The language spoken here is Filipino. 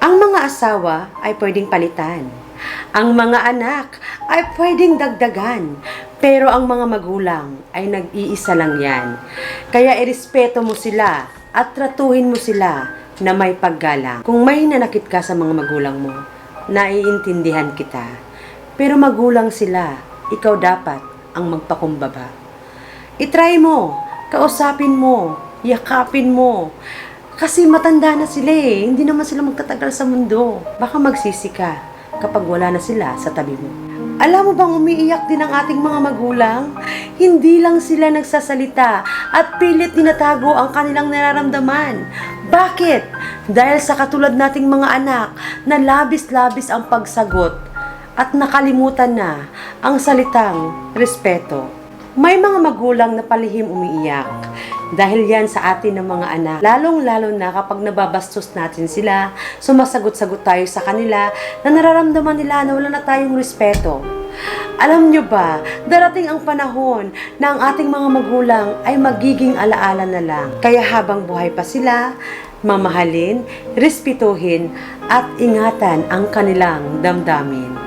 Ang mga asawa ay pwedeng palitan. Ang mga anak ay pwedeng dagdagan. Pero ang mga magulang ay nag-iisa lang yan. Kaya irespeto mo sila at tratuhin mo sila na may paggalang. Kung may nanakit ka sa mga magulang mo, naiintindihan kita. Pero magulang sila, ikaw dapat ang magpakumbaba. Itry mo, kausapin mo, yakapin mo. Kasi matanda na sila eh. Hindi naman sila magtatagal sa mundo. Baka magsisi ka kapag wala na sila sa tabi mo. Alam mo bang umiiyak din ang ating mga magulang? Hindi lang sila nagsasalita at pilit tinatago ang kanilang nararamdaman. Bakit? Dahil sa katulad nating mga anak na labis-labis ang pagsagot at nakalimutan na ang salitang respeto. May mga magulang na palihim umiiyak dahil yan sa atin ng mga anak. Lalong-lalo na kapag nababastos natin sila, sumasagot-sagot tayo sa kanila na nararamdaman nila na wala na tayong respeto. Alam nyo ba, darating ang panahon na ang ating mga magulang ay magiging alaala na lang. Kaya habang buhay pa sila, mamahalin, respetuhin, at ingatan ang kanilang damdamin.